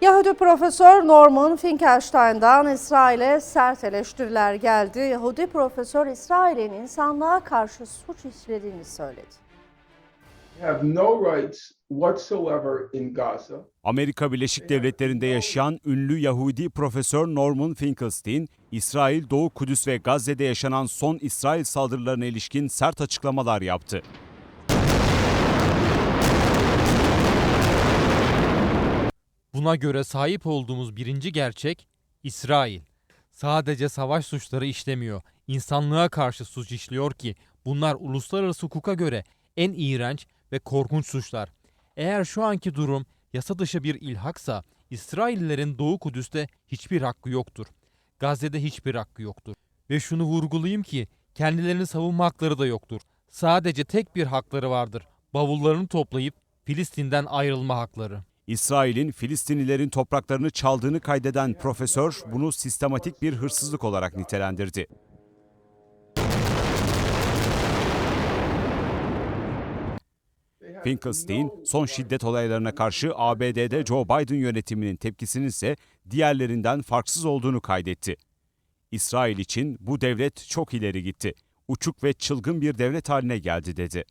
Yahudi profesör Norman Finkelstein'dan İsrail'e sert eleştiriler geldi. Yahudi profesör İsrail'in insanlığa karşı suç işlediğini söyledi. have no rights whatsoever in Gaza. Amerika Birleşik Devletleri'nde yaşayan ünlü Yahudi profesör Norman Finkelstein, İsrail, Doğu Kudüs ve Gazze'de yaşanan son İsrail saldırılarına ilişkin sert açıklamalar yaptı. Buna göre sahip olduğumuz birinci gerçek İsrail. Sadece savaş suçları işlemiyor, insanlığa karşı suç işliyor ki bunlar uluslararası hukuka göre en iğrenç ve korkunç suçlar. Eğer şu anki durum yasa dışı bir ilhaksa İsraillilerin Doğu Kudüs'te hiçbir hakkı yoktur. Gazze'de hiçbir hakkı yoktur. Ve şunu vurgulayayım ki kendilerini savunma hakları da yoktur. Sadece tek bir hakları vardır. Bavullarını toplayıp Filistin'den ayrılma hakları. İsrail'in Filistinlilerin topraklarını çaldığını kaydeden profesör bunu sistematik bir hırsızlık olarak nitelendirdi. Finkelstein, son şiddet olaylarına karşı ABD'de Joe Biden yönetiminin tepkisinin ise diğerlerinden farksız olduğunu kaydetti. İsrail için bu devlet çok ileri gitti. Uçuk ve çılgın bir devlet haline geldi dedi.